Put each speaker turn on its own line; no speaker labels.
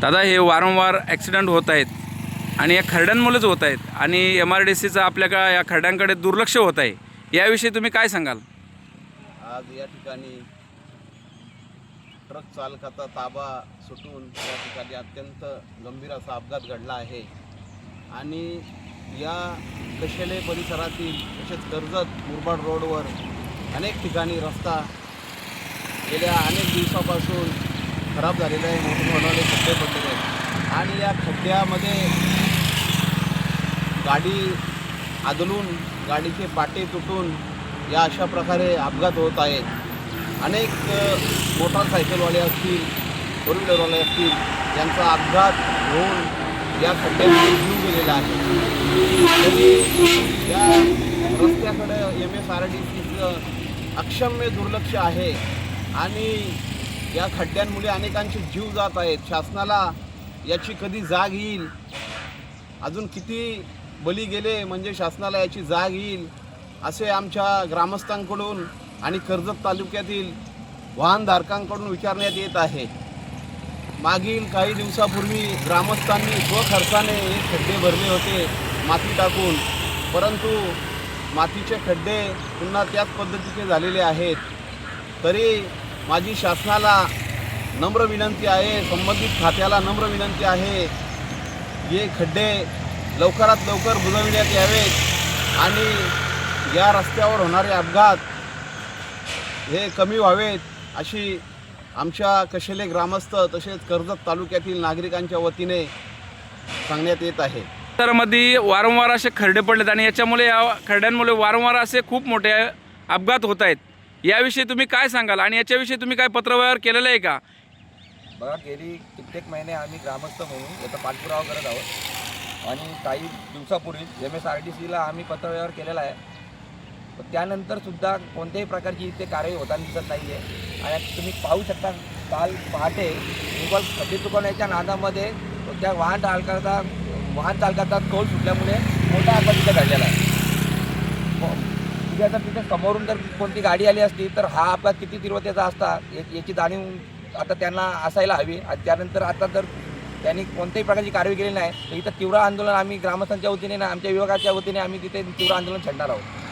दादा हे वारंवार ॲक्सिडेंट होत आहेत. आणि या खरड्यांमुळेच होत आहेत. आणि एम आर डी सीचं आपल्याकडे या खरड्यांकडे दुर्लक्ष होत आहे. याविषयी तुम्ही काय सांगाल?
आज या ठिकाणी ट्रक चालकाचा ताबा सुटून या ठिकाणी अत्यंत गंभीर असा अपघात घडला आहे. आणि या कशेले परिसरातील तसेच कर्जत मुरबाड रोडवर अनेक ठिकाणी रस्ता गेल्या अनेक दिवसापासून खराब झालेला आहे. मोठे खड्डे पडलेले आहेत. आणि या खड्ड्यामध्ये गाडी आदलून गाडीचे पाटे तुटून या अशा प्रकारे अपघात होत आहेत. अनेक मोटारसायकलवाले असतील फोर व्हीलरवाले असतील यांचा अपघात होऊन या खड्ड्यामध्ये जीव गेलेला आहे. तरी या रस्त्याकडे एम एस आर डी सीचं अक्षम्य दुर्लक्ष आहे आणि या खड्ड्यांमुळे अनेकांचे जीव जात आहेत. शासनाला याची कधी जाग येईल? अजून किती बली गेले म्हणजे शासनाला याची जाग येईल असे आमच्या ग्रामस्थांकडून आणि कर्जत तालुक्यातील वाहनधारकांकडून विचारण्यात येत आहे. मागील काही दिवसापूर्वी ग्रामस्थांनी स्वखर्चाने हे खड्डे भरले होते माती टाकून. परंतु मातीचे खड्डे पुन्हा त्याच पद्धतीचे झालेले आहेत. तरी माझी शासनाला नम्र विनंती आहे संबंधित खात्याला नम्र विनंती आहे हे खड्डे लवकरात लवकर बुजविण्यात यावेत आणि या रस्त्यावर होणारे अपघात हे कमी व्हावेत अशी आमच्या कशेले ग्रामस्थ तसेच कर्जत तालुक्यातील नागरिकांच्या वतीने सांगण्यात येत आहे.
तर मध्ये वारंवार असे खरडे पडलेत आणि याच्यामुळे या खरड्यांमुळे वारंवार असे खूप मोठे अपघात होत आहेत. याविषयी तुम्ही काय सांगाल आणि याच्याविषयी तुम्ही काय पत्रव्यवहार केलेला आहे का?
बघा गेली कित्येक महिने आम्ही ग्रामस्थ म्हणून याचा पाठपुरावा करत आहोत. आणि काही दिवसापूर्वी एम एस आर टी सीला आम्ही पत्रव्यवहार केलेला आहे. त्यानंतरसुद्धा त्यानंतर सुद्धा कोणत्याही प्रकारची इथे कार्यवाही होताना दिसत नाही आहे आणि तुम्ही पाहू शकता काल पहाटे केवळ खड्डे चुकवण्याच्या नादामध्ये त्या वाहन चालकाचा वाहन चालकाचा तोल सुटल्यामुळे मोठा अपघात तिथे घडलेला आहे. हो. म्हणजे तिथे जर तिथे समोरून जर कोणती गाडी आली असती तर हा अपघात किती तीव्रतेचा असता याची जाणीव आता त्यांना असायला हवी. आणि त्यानंतर आता जर त्यांनी कोणत्याही प्रकारची कारवाई केली नाही. तर इथं तीव्र आंदोलन आम्ही ग्रामस्थांच्या वतीने ना आमच्या विभागाच्या वतीने आम्ही तिथे तीव्र आंदोलन छेडणार आहोत.